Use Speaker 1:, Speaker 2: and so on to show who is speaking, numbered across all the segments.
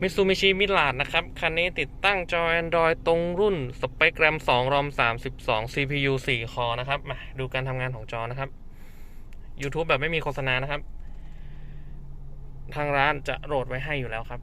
Speaker 1: มิ t ซู i ิชิมิลาดนะครับ คันนี้ติดตั้งจอ Android ตรงรุ่นสเปคแรม2 ROM 32 CPU 4 คอนะครับ มาดูการทำงานของจอนะครับ YouTube แบบไม่มีโฆษณานะครับ ทางร้านจะโหลดไว้ให้อยู่แล้วครับ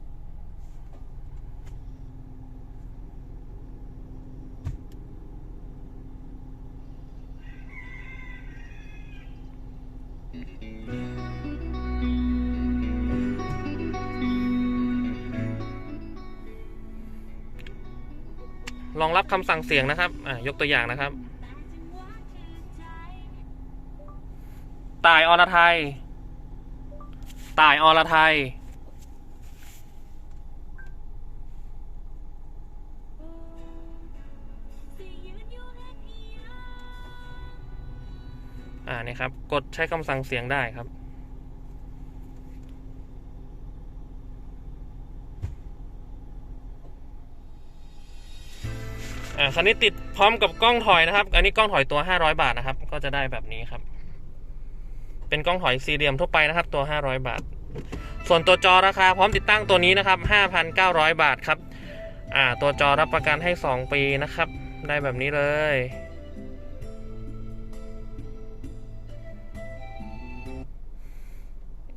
Speaker 1: รองรับคำสั่งเสียงนะครับอะยกตัวอย่างนะครับ ตายอรไทย ตายอรไทย อ่านี่ครับ กดใช้คำสั่งเสียงได้ครับ อ่าคันนี้ติดพร้อมกับกล้องถอยนะครับ อันนี้กล้องถอยตัว 500 บาทนะครับ ก็จะได้แบบนี้ครับ เป็นกล้องถอยสี่เหลี่ยมทั่วไปนะครับ ตัว 500 บาท ส่วนตัวจอราคาพร้อมติดตั้งตัวนี้นะครับ 5,900 บาทครับ อ่า ตัวจอรับประกันให้ 2 ปีนะครับ ได้แบบนี้เลย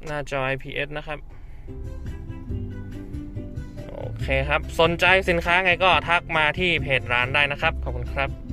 Speaker 1: หน้าจอ IPS นะครับ เคครับ สนใจสินค้าไงก็ทักมาที่เพจร้านได้นะครับ ขอบคุณครับ